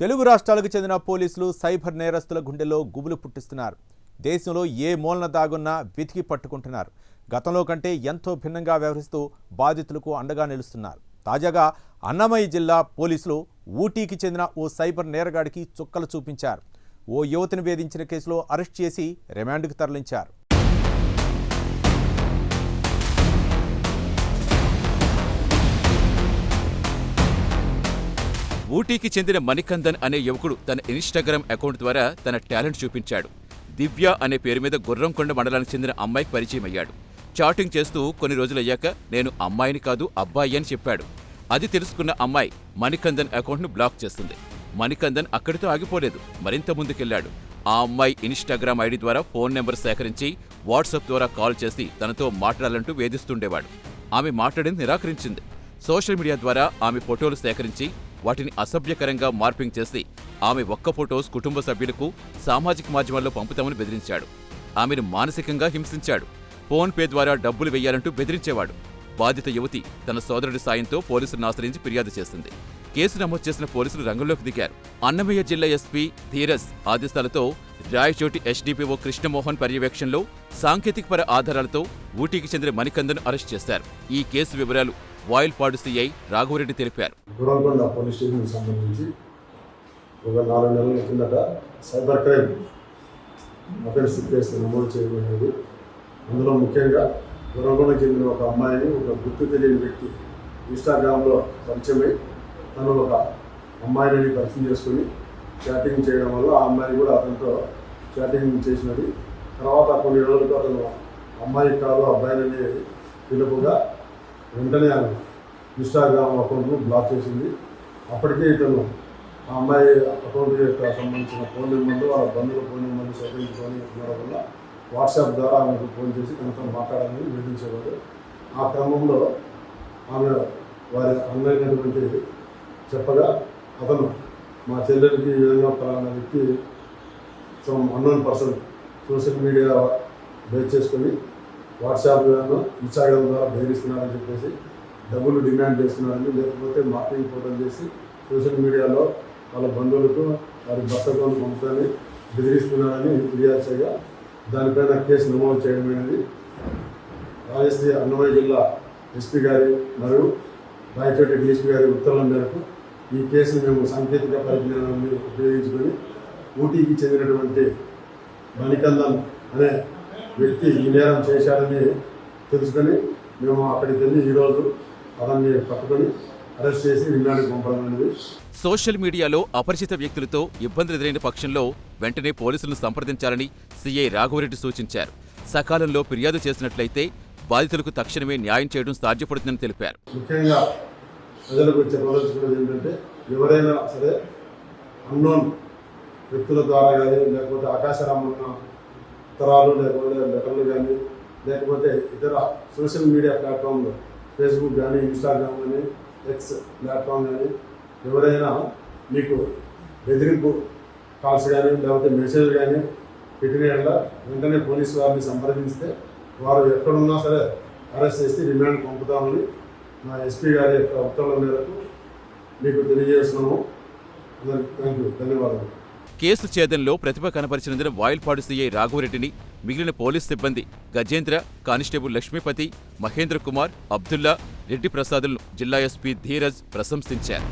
తెలుగు రాష్ట్రాలకు చెందిన పోలీసులు సైబర్ నేరస్తుల గుండెల్లో గుబులు పుట్టిస్తున్నారు. దేశంలో ఏ మూలన దాగున్నా వెతికి పట్టుకుంటున్నారు. గతంలో కంటే ఎంతో భిన్నంగా వ్యవహరిస్తూ బాధితులకు అండగా నిలుస్తున్నారు. తాజాగా అన్నమయ్య జిల్లా పోలీసులు ఊటీకి చెందిన ఓ సైబర్ నేరగాడికి చుక్కలు చూపించారు. ఓ యువతిని వేధించిన కేసులో అరెస్ట్ చేసి రిమాండ్కు తరలించారు. ఊటీకి చెందిన మణికందన్ అనే యువకుడు తన ఇన్స్టాగ్రామ్ అకౌంట్ ద్వారా తన టాలెంట్ చూపించాడు. దివ్య అనే పేరు మీద గుర్రంకొండ మండలానికి చెందిన అమ్మాయికి పరిచయం అయ్యాడు చాటింగ్ చేస్తూ కొన్ని రోజులయ్యాక నేను అమ్మాయిని కాదు అబ్బాయి అని చెప్పాడు. అది తెలుసుకున్న అమ్మాయి మణికందన్ అకౌంట్ను బ్లాక్ చేస్తుంది. మణికందన్ అక్కడితో ఆగిపోలేదు మరింత ముందుకెళ్ళాడు ఆ అమ్మాయి ఇన్స్టాగ్రామ్ ఐడి ద్వారా ఫోన్ నెంబర్ సేకరించి వాట్సాప్ ద్వారా కాల్ చేసి తనతో మాట్లాడాలంటూ వేధిస్తుండేవాడు. ఆమె మాట్లాడింది నిరాకరించింది. సోషల్ మీడియా ద్వారా ఆమె ఫోటోలు సేకరించి వాటిని అసభ్యకరంగా మార్పింగ్ చేసి ఆమె ఒక్క ఫోటోస్ కుటుంబ సభ్యులకు సామాజిక మాధ్యమాల్లో పంపుతామని బెదిరించాడు. ఆమెను మానసికంగా హింసించాడు. ఫోన్ పే ద్వారా డబ్బులు వెయ్యాలంటూ బెదిరించేవాడు. బాధిత యువతి తన సోదరుడి సాయంతో పోలీసులను ఆశ్రయించి ఫిర్యాదు చేసింది. కేసు నమోదు చేసిన పోలీసులు రంగంలోకి దిగారు. అన్నమయ్య జిల్లా ఎస్పీ ధీరస్ ఆదేశాలతో రాయచోటి ఎస్డీపీఓ కృష్ణమోహన్ పర్యవేక్షణలో సాంకేతికపర ఆధారాలతో ఊటీకి చెందిన మణికందన్ అరెస్ట్ చేశారు. ఈ కేసు వివరాలు వాయిల్పాడు సిఐ రాఘవరెడ్డి తెలిపారు. గురంకొండ పోలీస్ స్టేషన్కి సంబంధించి ఒక నాలుగు నెలల కిందట సైబర్ క్రైమ్ అఫెన్స్ కేసు నమోదు చేయబడినది అందులో ముఖ్యంగా గురంకొండకు చెందిన ఒక అమ్మాయిని ఒక గుర్తు తెలియని వ్యక్తి ఇన్స్టాగ్రామ్లో పరిచయమై తను ఒక అమ్మాయిని పరిచయం చేసుకుని చాటింగ్ చేయడం వల్ల ఆ అమ్మాయి కూడా అతనితో చాటింగ్ చేసినది. తర్వాత కొన్ని రోజులకు అతను అమ్మాయి కాదు అబ్బాయిని పిలుపుగా వెంటనే ఆమె ఇన్స్టాగ్రామ్ అకౌంట్ను బ్లాక్ చేసింది. అప్పటికే ఇతను ఆ అమ్మాయి అకౌంట్ యొక్క సంబంధించిన ఫోన్ నెంబర్లు వాళ్ళ బంధువుల ఫోన్ నెంబర్లు సేకరించుకొని వల్ల వాట్సాప్ ద్వారా ఆమెకు ఫోన్ చేసి తనతో మాట్లాడాలని వేధించేవారు ఆ క్రమంలో ఆమె వారి అన్నైనటువంటి చెప్పగా అతను మా చెల్లెలకి ఈ విధంగా పలానా వ్యక్తి some unknown person social media base చేసుకొని వాట్సాప్ ద్వారా ఇన్స్టాగ్రామ్ ద్వారా బెదిరిస్తున్నారని చెప్పేసి డబ్బులు డిమాండ్ చేస్తున్నారని లేకపోతే మార్కెటింగ్ ఫోటోలు చేసి సోషల్ మీడియాలో వాళ్ళ బంధువులకు వారి భర్తతో పంపుతాన్ని బెదిరిస్తున్నారని ఫిర్యాదు చేయగా దానిపైన కేసు నమోదు చేయడమైనది. రాజశ్రీ అన్నమయ్య జిల్లా ఎస్పీ గారి మరియు రాయచోటి డిఎస్పీ గారి ఉత్తర్వుల మేరకు ఈ కేసును మేము సాంకేతిక పరిజ్ఞానాన్ని ఉపయోగించుకొని ఊటీకి చెందినటువంటి మణికందన్ అనే వ్యక్తి ఈ నేరం చేశాడని తెలుసుకొని మేము అక్కడికి వెళ్ళి ఈరోజు అతన్ని పట్టుకొని అరెస్ట్ చేసి రిమాండ్కి పంపడం సోషల్ మీడియాలో అపరిచిత వ్యక్తులతో ఇబ్బందులు ఎదురైన పక్షంలో వెంటనే పోలీసులను సంప్రదించాలని సీఐ రాఘవరెడ్డి సూచించారు. సకాలంలో ఫిర్యాదు చేసినట్లయితే బాధితులకు తక్షణమే న్యాయం చేయడం సాధ్యపడుతుందని తెలిపారు. ముఖ్యంగా ప్రజలకు చెప్పదలుచుకున్నది ఏంటంటే ఎవరైనా సరే అన్నోన్ వ్యక్తుల ద్వారా కానీ లేకపోతే ఆకాశరామన్న ఉత్తరాలు లేకపోతే లెటర్లు కానీ లేకపోతే ఇతర సోషల్ మీడియా ప్లాట్ఫామ్లు ఫేస్బుక్ కానీ ఇన్స్టాగ్రామ్ కానీ ఎక్స్ ప్లాట్ఫామ్ కానీ ఎవరైనా మీకు బెదిరింపు కాల్స్ కానీ లేకపోతే మెసేజ్ కానీ పెట్టిన వెంటనే పోలీసు వారిని సంప్రదిస్తే వారు ఎక్కడున్నా సరే అరెస్ట్ చేసి రిమాండ్ పంపుతామని మా ఎస్పీ గారి యొక్క ఉత్తర్వుల మేరకు మీకు తెలియజేస్తున్నాము. థ్యాంక్ యూ ధన్యవాదాలు. కేసు ఛేదంలో ప్రతిభ కనపరిచినందున వాయిల్పాడు సీఐ రాఘవరెడ్డిని మిగిలిన పోలీస్ సిబ్బంది గజేంద్ర కానిస్టేబుల్ లక్ష్మీపతి మహేంద్ర కుమార్ అబ్దుల్లా రెడ్డి ప్రసాదులను జిల్లా ఎస్పీ ధీరజ్ ప్రశంసించారు.